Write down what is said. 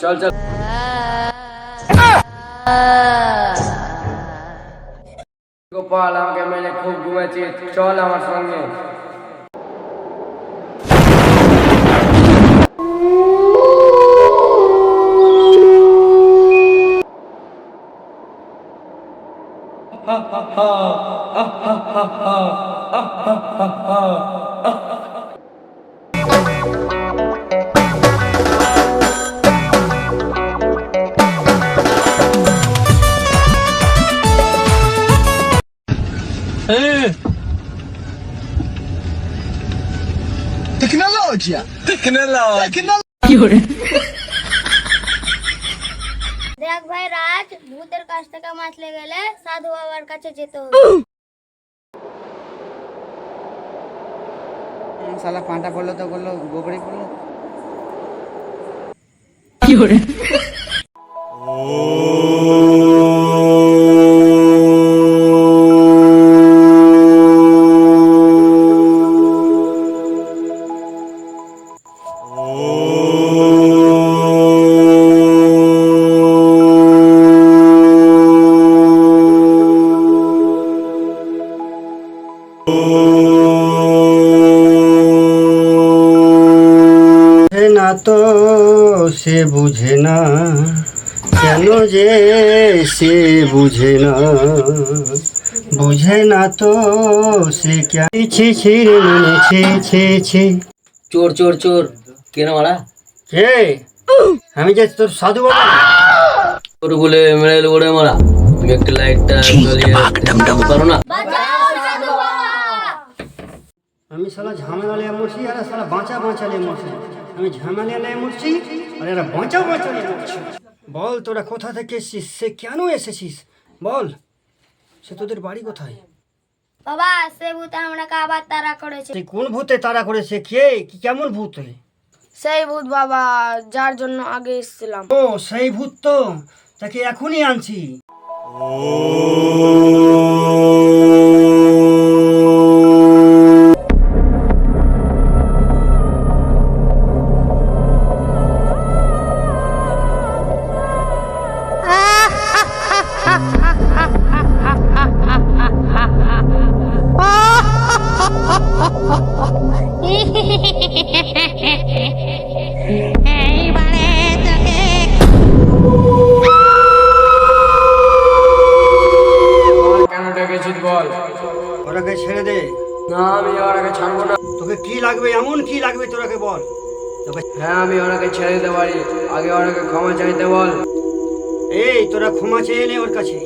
চল চল গোপাল আমাকে মেলে খুব ঘুমেছি চল আমার সঙ্গে Tecnologia! Tecnologia! দেখ ভাই রাজ ভূতের কাছ থেকে বাঁচলে গেলে সাধু বাবার কাছে যেতে হবে শালা পাঁটা পড়ল তো করল গোবরে পড়ল বুঝে তো সে বুঝে না। কেন যে সে বুঝে না। বুঝে না তো সে কেন ছি ছি রে মনে ছি ছি ছি। চোর চোর চোর। কেন মারা? কে? আমি যে তোর সাধু বাবা। চোর বলে মেরে ওড়ে মারা। তুমি একটু লাইটটা জ্বালিয়ে পারো না? আমি সালা ঝামেলা লিয়ে মরছি আর সালা বাঁচা বাঁচা লিয়ে মরছি। আমি ঝামেলা লিয়ে মরছি আর এরা বাঁচা বাঁচা লিয়ে মরছি। বল তোরা কোথা থেকে এসেছিস? সে কেন এসেছিস? বল সে তোদের বাড়ি কোথায়? বাবা সে ভূত আমাকে আবার তারা করেছে। সে কোন ভূতে তারা করেছে কে? কি কেমন ভূত সেই ভূত বাবা যার জন্য আগে এসেছিলাম। ও সেই ভূত তো তাকে এখনই আনছি। কেন বল ওরাকে ছেড়ে দে। না আমি ওনাকে ছাড়বো না। তোকে কি লাগবে এমন কি লাগবে তোরাকে বল। হ্যাঁ আমি ওনাকে ছেড়ে দিতে পারি। আগে ওনাকে ক্ষমা চাইতে বল। এই তোরা ক্ষমা চেয়ে নে ওর কাছে।